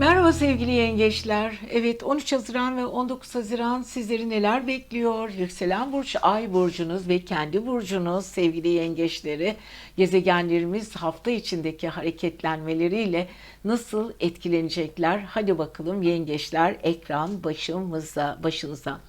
Merhaba sevgili yengeçler. Evet 13 Haziran ve 19 Haziran sizleri neler bekliyor? Yükselen burç, ay burcunuz ve kendi burcunuz sevgili yengeçleri. Gezegenlerimiz hafta içindeki hareketlenmeleriyle nasıl etkilenecekler? Hadi bakalım yengeçler ekran başımıza, başınıza.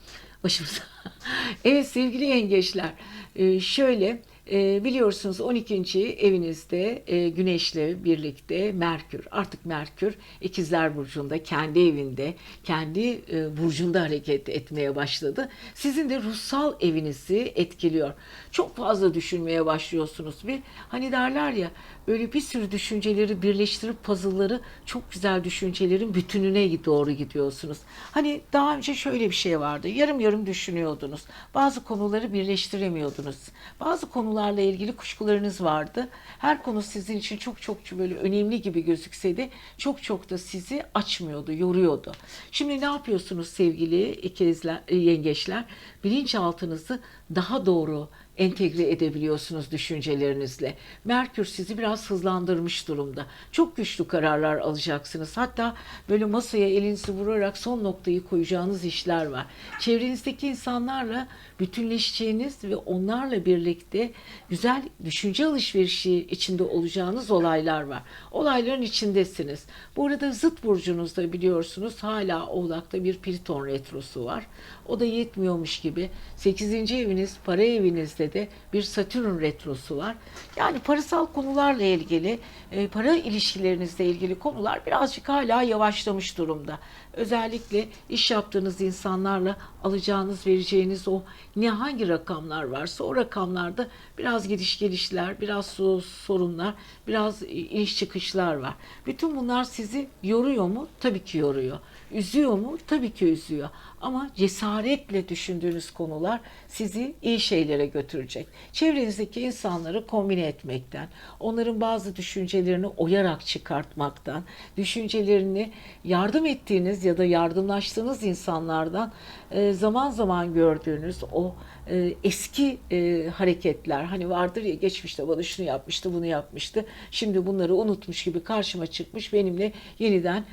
Başımıza. evet sevgili yengeçler e, şöyle e, biliyorsunuz 12. evinizde e, Güneş'le birlikte Merkür artık Merkür İkizler Burcu'nda kendi evinde kendi e, burcunda hareket etmeye başladı. Sizin de ruhsal evinizi etkiliyor. Çok fazla düşünmeye başlıyorsunuz ve hani derler ya böyle bir sürü düşünceleri birleştirip puzzle'ları çok güzel düşüncelerin bütününe doğru gidiyorsunuz. Hani daha önce şöyle bir şey vardı. Yarım yarım düşünüyordunuz. Bazı konuları birleştiremiyordunuz. Bazı konularla ilgili kuşkularınız vardı. Her konu sizin için çok çok böyle önemli gibi gözükse de çok çok da sizi açmıyordu, yoruyordu. Şimdi ne yapıyorsunuz sevgili ikizler, yengeçler? Bilinçaltınızı daha doğru entegre edebiliyorsunuz düşüncelerinizle. Merkür sizi biraz hızlandırmış durumda. Çok güçlü kararlar alacaksınız. Hatta böyle masaya elinizi vurarak son noktayı koyacağınız işler var. Çevrenizdeki insanlarla bütünleşeceğiniz ve onlarla birlikte güzel düşünce alışverişi içinde olacağınız olaylar var. Olayların içindesiniz. Bu arada zıt burcunuzda biliyorsunuz hala Oğlak'ta bir Pliton retrosu var. O da yetmiyormuş gibi 8. eviniz para evinizde de bir Satürn retrosu var. Yani parasal konularla ilgili, e, para ilişkilerinizle ilgili konular birazcık hala yavaşlamış durumda. Özellikle iş yaptığınız insanlarla alacağınız, vereceğiniz o ne hangi rakamlar varsa o rakamlarda biraz gidiş gelişler, biraz so- sorunlar, biraz iniş çıkışlar var. Bütün bunlar sizi yoruyor mu? Tabii ki yoruyor. Üzüyor mu? Tabii ki üzüyor. Ama cesaretle düşündüğünüz konular sizi iyi şeylere götürecek. Çevrenizdeki insanları kombine etmekten, onların bazı düşüncelerini oyarak çıkartmaktan, düşüncelerini yardım ettiğiniz ya da yardımlaştığınız insanlardan e, zaman zaman gördüğünüz o e, eski e, hareketler hani vardır ya geçmişte bana şunu yapmıştı bunu yapmıştı şimdi bunları unutmuş gibi karşıma çıkmış benimle yeniden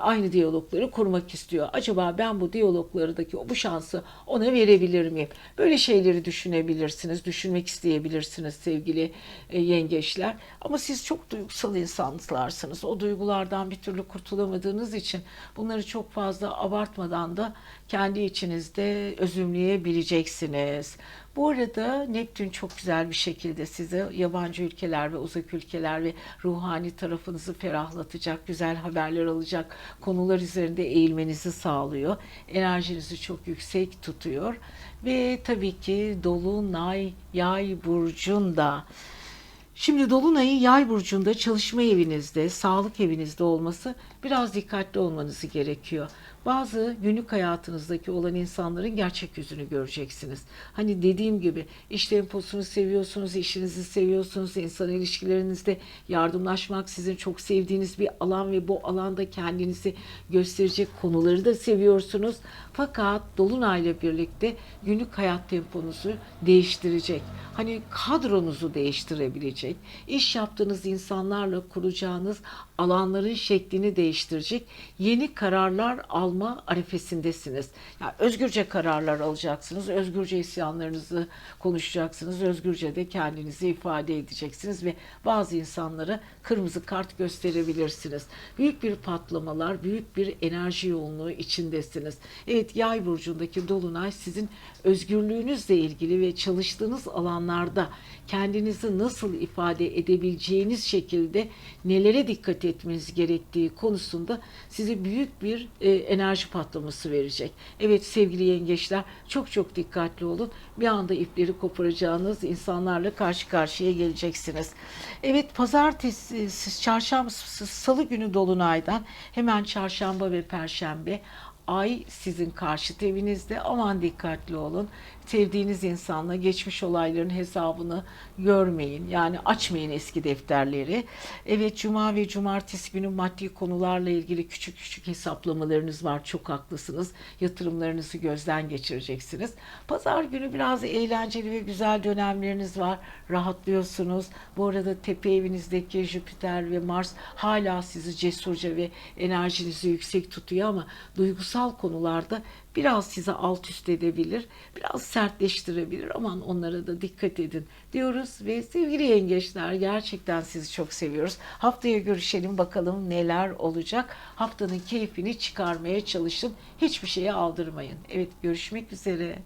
aynı diyalogları kurmak istiyor. Acaba ben bu diyaloglardaki bu şansı ona verebilir miyim? Böyle şeyleri düşünebilirsiniz, düşünmek isteyebilirsiniz sevgili e, yengeçler. Ama siz çok duygusal insanlarsınız. O duygulardan bir türlü kurtulamadığınız için bunları çok fazla abartmadan da kendi içinizde özümleyebileceksiniz. Bu arada Neptün çok güzel bir şekilde size yabancı ülkeler ve uzak ülkeler ve ruhani tarafınızı ferahlatacak, güzel haberler alacak konular üzerinde eğilmenizi sağlıyor. Enerjinizi çok yüksek tutuyor. Ve tabii ki Dolunay Yay burcunda Şimdi Dolunay'ın yay burcunda çalışma evinizde, sağlık evinizde olması biraz dikkatli olmanızı gerekiyor. Bazı günlük hayatınızdaki olan insanların gerçek yüzünü göreceksiniz. Hani dediğim gibi iş temposunu seviyorsunuz, işinizi seviyorsunuz, insan ilişkilerinizde yardımlaşmak sizin çok sevdiğiniz bir alan ve bu alanda kendinizi gösterecek konuları da seviyorsunuz. Fakat Dolunay'la birlikte günlük hayat temponuzu değiştirecek. Hani kadronuzu değiştirebilecek. iş yaptığınız insanlarla kuracağınız alanların şeklini değiştirecek yeni kararlar alma arifesindesiniz. Yani özgürce kararlar alacaksınız, özgürce isyanlarınızı konuşacaksınız, özgürce de kendinizi ifade edeceksiniz ve bazı insanlara kırmızı kart gösterebilirsiniz. Büyük bir patlamalar, büyük bir enerji yoğunluğu içindesiniz. Evet yay burcundaki dolunay sizin özgürlüğünüzle ilgili ve çalıştığınız alanlarda kendinizi nasıl ifade edebileceğiniz şekilde nelere dikkat etmeniz gerektiği konusunda size büyük bir e, enerji patlaması verecek. Evet sevgili yengeçler çok çok dikkatli olun. Bir anda ipleri koparacağınız insanlarla karşı karşıya geleceksiniz. Evet pazartesi, çarşamba, salı günü dolunaydan hemen çarşamba ve perşembe ay sizin karşıt evinizde. Aman dikkatli olun. Sevdiğiniz insanla geçmiş olayların hesabını görmeyin. Yani açmayın eski defterleri. Evet cuma ve cumartesi günü maddi konularla ilgili küçük küçük hesaplamalarınız var. Çok haklısınız. Yatırımlarınızı gözden geçireceksiniz. Pazar günü biraz eğlenceli ve güzel dönemleriniz var. Rahatlıyorsunuz. Bu arada tepe evinizdeki Jüpiter ve Mars hala sizi cesurca ve enerjinizi yüksek tutuyor ama duygusal konularda biraz sizi alt üst edebilir. Biraz sertleştirebilir. Aman onlara da dikkat edin diyoruz ve sevgili yengeçler gerçekten sizi çok seviyoruz. Haftaya görüşelim bakalım neler olacak. Haftanın keyfini çıkarmaya çalışın. Hiçbir şeye aldırmayın. Evet görüşmek üzere.